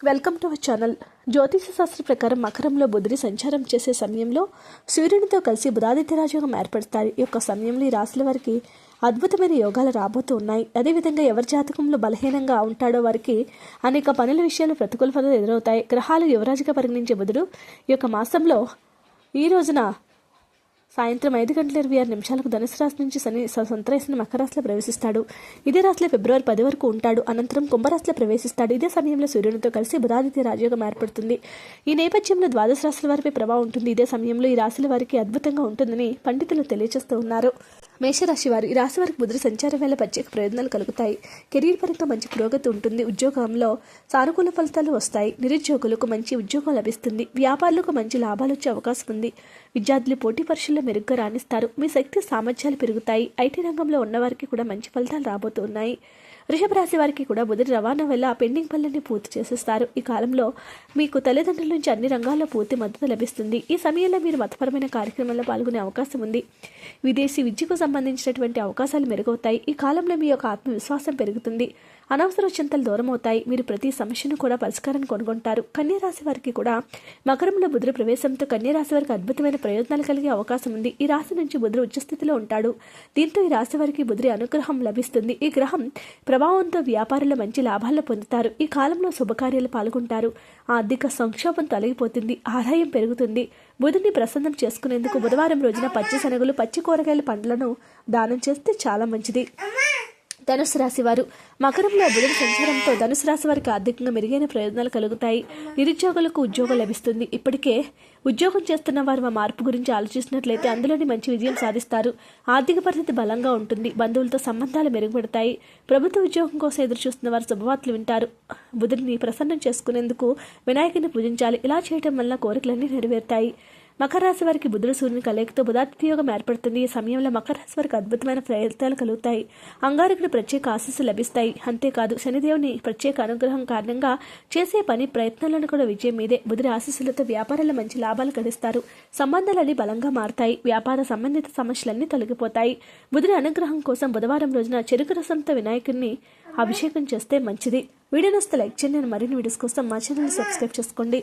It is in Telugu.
Welcome to our channel. జ్యోతిష శాస్త్ర ప్రకారం మకరంలో బుధుని సంచారం చేసే సమయంలో సూర్యునితో కలిసి బుధాదిత్య రాజయోగం ఏర్పడతారు ఈ యొక్క సమయంలో ఈ రాశుల వారికి అద్భుతమైన యోగాలు రాబోతూ ఉన్నాయి. అదేవిధంగా ఎవరి జాతకంలో బలహీనంగా ఉంటాడో వారికి అనేక పనుల విషయాలు ప్రతికూల ఫలితాలు ఎదురవుతాయి. గ్రహాలు యువరాజుగా పరిగణించే బుధుడు ఈ యొక్క మాసంలో ఈ రోజున సాయంత్రం ఐదు గంటల ఇరవై ఆరు నిమిషాలకు ధనుసు రాశి నుంచి శని సంతరాశిని మకర రాశిలో ప్రవేశిస్తాడు. ఇదే రాశిలో ఫిబ్రవరి పది వరకు ఉంటాడు. అనంతరం కుంభరాశిలో ప్రవేశిస్తాడు. ఇదే సమయంలో సూర్యునితో కలిసి బుధాదిత్య రాజయోగం ఏర్పడుతుంది. ఈ నేపథ్యంలో ద్వాదశ రాశుల వారిపై ప్రభావం ఉంటుంది. ఇదే సమయంలో ఈ రాశుల వారికి అద్భుతంగా ఉంటుందని పండితులు తెలియజేస్తూ ఉన్నారు. మేషరాశి వారు ఈ రాశి వారికి బుధుడు సంచారం వల్ల ప్రత్యేక ప్రయోజనాలు కలుగుతాయి. కెరీర్ పరంగా మంచి పురోగతి ఉంటుంది. ఉద్యోగంలో సానుకూల ఫలితాలు వస్తాయి. నిరుద్యోగులకు మంచి ఉద్యోగం లభిస్తుంది. వ్యాపారులకు మంచి లాభాలు వచ్చే అవకాశం ఉంది. విద్యార్థులు పోటీ పరీక్షల్లో మెరుగ్గా రాణిస్తారు. మీ శక్తి సామర్థ్యాలు పెరుగుతాయి. ఐటీ రంగంలో ఉన్నవారికి కూడా మంచి ఫలితాలు రాబోతున్నాయి. వృషభ రాశి వారికి కూడా బుధుడి రవాణా వల్ల పెండింగ్ పనులన్నీ పూర్తి చేసేస్తారు. ఈ కాలంలో మీకు తల్లిదండ్రుల నుంచి అన్ని రంగాల్లో పూర్తి మద్దతు లభిస్తుంది. ఈ సమయంలో మీరు మతపరమైన కార్యక్రమాల్లో పాల్గొనే అవకాశం ఉంది. విదేశీ విద్యకు సంబంధించినటువంటి అవకాశాలు మెరుగవుతాయి. ఈ కాలంలో మీ యొక్క ఆత్మవిశ్వాసం పెరుగుతుంది. అనవసర చింతలు దూరం అవుతాయి మీరు ప్రతి సమస్యను కూడా పరిష్కారాన్ని కొనుగొంటారు. కన్యరాశి వారికి కూడా మకరంలో బుధుడు ప్రవేశంతో కన్యరాశి వారికి అద్భుతమైన ప్రయోజనాలు కలిగే అవకాశం ఉంది. ఈ రాశి నుంచి బుధుడు ఉచ్చస్థితిలో ఉంటాడు. దీంతో ఈ రాశి వారికి బుధుడి అనుగ్రహం లభిస్తుంది. ఈ గ్రహం ప్రభావంతో వ్యాపారులు మంచి లాభాలను పొందుతారు. ఈ కాలంలో శుభకార్యాలు పాల్గొంటారు. ఆర్థిక సంక్షోభం తొలగిపోతుంది. ఆదాయం పెరుగుతుంది. బుధుడిని ప్రసన్నం చేసుకునేందుకు బుధవారం రోజున పచ్చి శనగలు పచ్చి కూరగాయల పండ్లను దానం చేస్తే చాలా మంచిది. ధనుసు రాశి వారు. మకరంలో బుధుడు సంచారంతో ధనుసు రాశి వారికి ఆర్థికంగా మెరుగైన ప్రయోజనాలు కలుగుతాయి. నిరుద్యోగులకు ఉద్యోగం లభిస్తుంది. ఇప్పటికే ఉద్యోగం చేస్తున్న వారు మా మార్పు గురించి ఆలోచిస్తున్నట్లయితే అందులోని మంచి విజయం సాధిస్తారు. ఆర్థిక పరిస్థితి బలంగా ఉంటుంది. బంధువులతో సంబంధాలు మెరుగుపడతాయి. ప్రభుత్వ ఉద్యోగం కోసం ఎదురు చూస్తున్న వారు శుభవార్తలు వింటారు. బుధుడిని ప్రసన్నం చేసుకునేందుకు వినాయకుని పూజించాలి. ఇలా చేయటం వల్ల కోరికలన్నీ నెరవేరుతాయి. మకర రాశి వారికి బుధుడు సూర్యుని కలయికతో బుధాతిథి యోగం ఏర్పడుతుంది. ఈ సమయంలో మకర రాశి వారికి అద్భుతమైన ఫలితాలు కలుగుతాయి. అంగారకుడు ప్రత్యేక ఆశీస్సు లభిస్తాయి. అంతేకాదు శనిదేవుని ప్రత్యేక అనుగ్రహం కారణంగా చేసే పని ప్రయత్నాలను కూడా విజయం మీదే. బుధుడి ఆశీస్సులతో వ్యాపారాల మంచి లాభాలు గడిస్తారు. సంబంధాలన్నీ బలంగా మారతాయి. వ్యాపార సంబంధిత సమస్యలన్నీ తొలగిపోతాయి. బుధుడి అనుగ్రహం కోసం బుధవారం రోజున చెరుకు రసంతో వినాయకుడిని అభిషేకం చేస్తే మంచిది. వీడియో నస్తే లైక్ చేయండి. మరిన్ని వీడియోస్ కోసం మా ఛానల్ సబ్స్క్రైబ్ చేసుకోండి.